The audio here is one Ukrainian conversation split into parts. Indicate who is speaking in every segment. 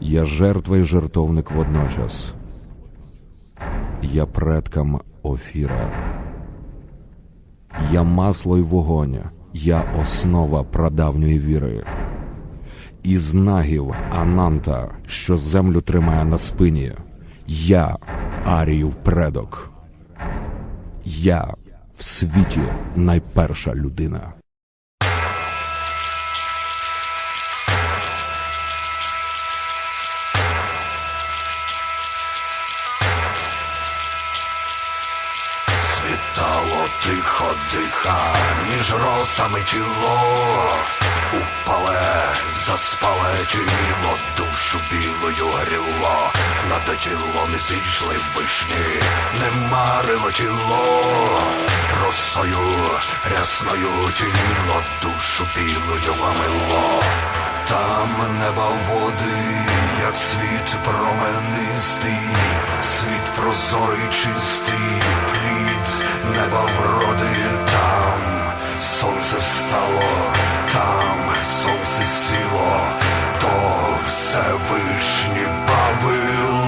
Speaker 1: Я жертва і жертовник водночас. Я предкам Офіра. Я масло й вогонь, я основа прадавньої віри. Із нагів Ананта, що землю тримає на спині. Я Аріїв предок. Я в світі найперша людина.
Speaker 2: Тихо диха, між росами тіло. Упале, заспале тіло, душу білою гріло, над тілом зійшли вишні, не марило тіло, росою рясною тіло, душу білою вамило. Там неба води, як світ променистий, світ прозорий чистий, неба вроди там, сонце встало, там. Сонце сіло, то все вишні летіло.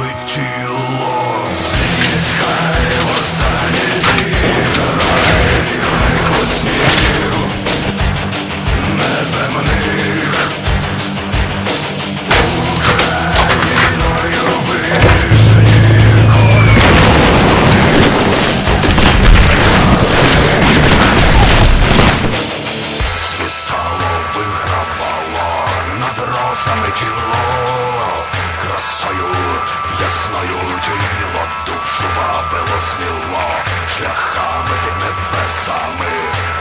Speaker 2: Вабило сміло, шляхами небесами,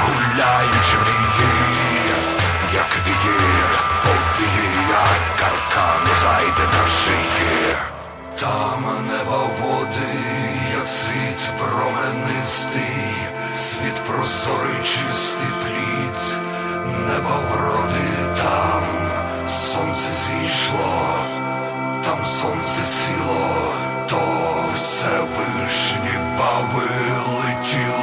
Speaker 2: гуляючи мрії, як віїр, повії, як каркан зайде на шиї. Там неба води, як світ променистий, світ прозорий, чистий плід, I will eat you.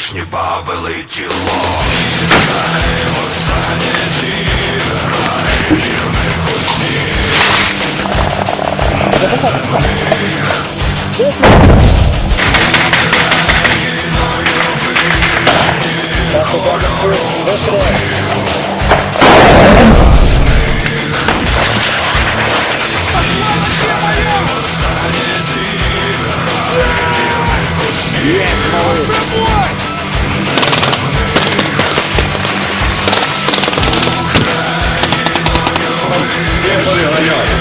Speaker 2: Всевишні бавили тіло. Хай останнє зіграє рівних куснів.
Speaker 3: Всем перегоняй.